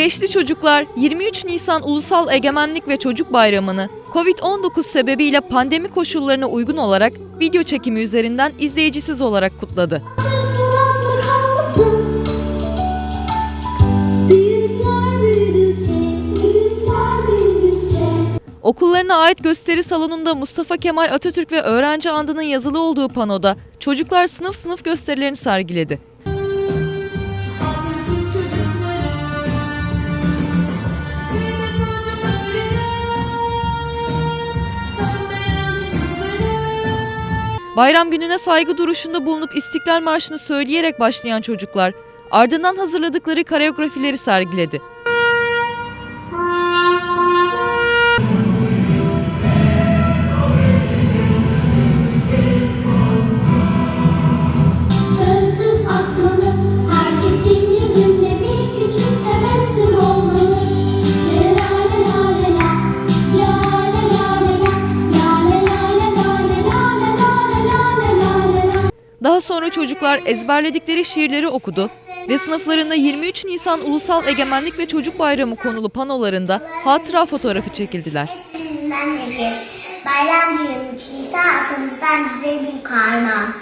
Beşli çocuklar 23 Nisan Ulusal Egemenlik ve Çocuk Bayramı'nı Covid-19 sebebiyle pandemi koşullarına uygun olarak video çekimi üzerinden izleyicisiz olarak kutladı. Okullarına ait gösteri salonunda Mustafa Kemal Atatürk ve öğrenci andının yazılı olduğu panoda çocuklar sınıf sınıf gösterilerini sergiledi. Bayram gününe saygı duruşunda bulunup İstiklal Marşı'nı söyleyerek başlayan çocuklar ardından hazırladıkları koreografileri sergiledi. Daha sonra çocuklar ezberledikleri şiirleri okudu ve sınıflarında 23 Nisan Ulusal Egemenlik ve Çocuk Bayramı konulu panolarında hatıra fotoğrafı çekildiler. Bayram 23 Nisan atamızdan bize bir karma.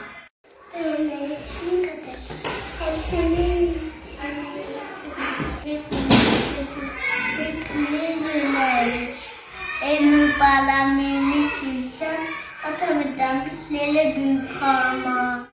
En bağlam Peygamberlerle büyük kahraman.